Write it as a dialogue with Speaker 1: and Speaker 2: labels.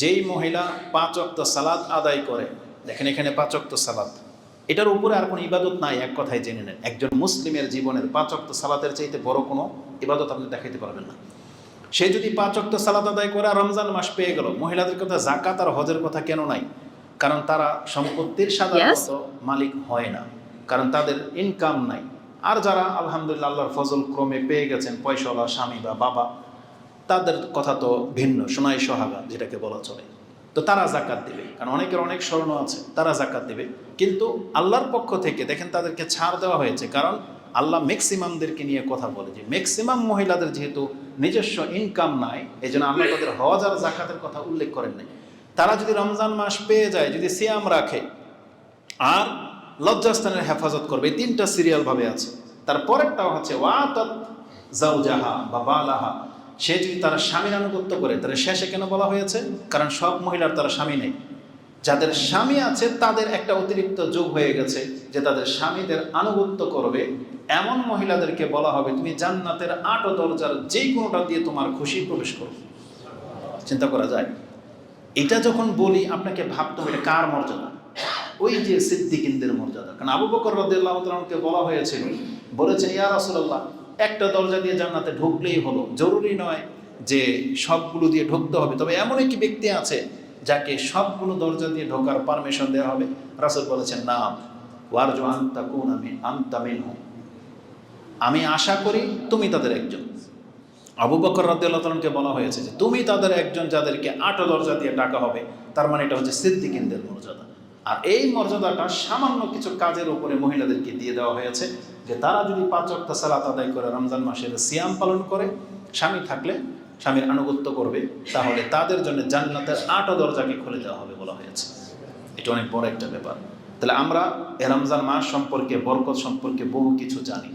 Speaker 1: যেই মহিলা পাঁচ অক্ত সালাদ আদায় করে দেখেন এখানে পাঁচ অক্ত সালাদ এটার উপরে আর কোনো ইবাদত নাই এক কথায় জেনে নেন। একজন মুসলিমের জীবনের পাঁচ অক্ত সালাতের চাইতে বড় কোনো ইবাদত আপনি দেখাইতে পারবেন না। সে যদি পাঁচ অক্ত সালাত আদায় করে রমজান মাস পেয়ে গেল মহিলাদের কথা জাকাত আর হজের কথা কেন নাই? কারণ তারা সম্পত্তির সাধারণত মালিক হয় না কারণ তাদের ইনকাম নাই। আর যারা আলহামদুলিল্লাহ আল্লাহর ফজল ক্রমে পেয়ে গেছেন পয়সাওয়ালা স্বামী বা বাবা তাদের কথা তো ভিন্ন, সোনাই সোহাগা যেটাকে বলা চলে। তো তারা জাকাত দিবে, কারণ অনেকের অনেক স্বর্ণ আছে, তারা জাকাত দিবে। কিন্তু আল্লাহর পক্ষ থেকে দেখেন তাদেরকে ছাড় দেওয়া হয়েছে, কারণ আল্লাহ ম্যাক্সিমামদেরকে নিয়ে কথা বলে যে ম্যাক্সিমাম মহিলাদের যেহেতু নিজস্ব ইনকাম নাই এই জন্য আল্লাহ তাদের হজ আর জাকাতের কথা উল্লেখ করেন নাই। তারা যদি রমজান মাস পেয়ে যায়, যদি সিয়াম রাখে, আর লজ্জাস্থানের হেফাজত করবে, এই তিনটা সিরিয়াল ভাবে আছে। তারপরেরটাও হচ্ছে ওয়াতত জাউজাহা বা বালাহা। সে যদি তার স্বামীর আনুগত্য করে, তাহলে শেষে কেন বলা হয়েছে? কারণ সব মহিলার তারা স্বামী নেই। যাদের স্বামী আছে, তাদের একটা অতিরিক্ত যোগ হয়ে গেছে যে তাদের স্বামীদের আনুগত্য করবে। এমন মহিলাদেরকে বলা হবে, তুমি জান্নাতের আট দরজার যে কোনোটা দিয়ে তোমার খুশি প্রবেশ করো। চিন্তা করা যায়। এটা যখন বলি, আপনাকে ভাবতে হবে, এটা কার মর্যাদা? ওই যে সিদ্দিকিনদের মর্যাদা। কারণ আবু বকর রদিয়াল্লাহ বলা হয়েছিল, বলেছেন, ইয়া রাসূলুল্লাহ একটা দরজা দিয়ে জান্নাতে ঢুকলেই হলো। জরুরি নয় যে সবগুলো দিয়ে ঢুকতে হবে, তবে এমন একটি ব্যক্তি আছে যাকে সবগুলো দরজা দিয়ে ঢোকার পারমিশন দেওয়া হবে। রাসুল বলেছেন, না, ওয়ারজু আন্তা কুন আমি আন্তা মিনহুম আমি আশা করি তুমি তাদের একজন। আবু বকর রাদিয়াল্লাহকে বলা হয়েছে যে, তুমি তাদের একজন যাদেরকে আটো দরজা দিয়ে ডাকা হবে। তার মানে এটা হচ্ছে সিদ্দিকিনদের মর্যাদা। আর এই মর্যাদাটা সামান্য কিছু কাজের উপরে মহিলাদেরকে দিয়ে দেওয়া হয়েছে যে তারা যদি পাঁচ অক্ত সালাত আদায় করে রমজান মাসের সিয়াম পালন করে, স্বামী থাকলে স্বামীর আনুগত্য করবে, তাহলে তাদের জন্য জান্নাতের আটা দরজাকে খুলে দেওয়া হবে বলা হয়েছে। এটা অনেক বড় একটা ব্যাপার। তাহলে আমরা এ রমজান মাস সম্পর্কে, বরকত সম্পর্কে বহু কিছু জানি।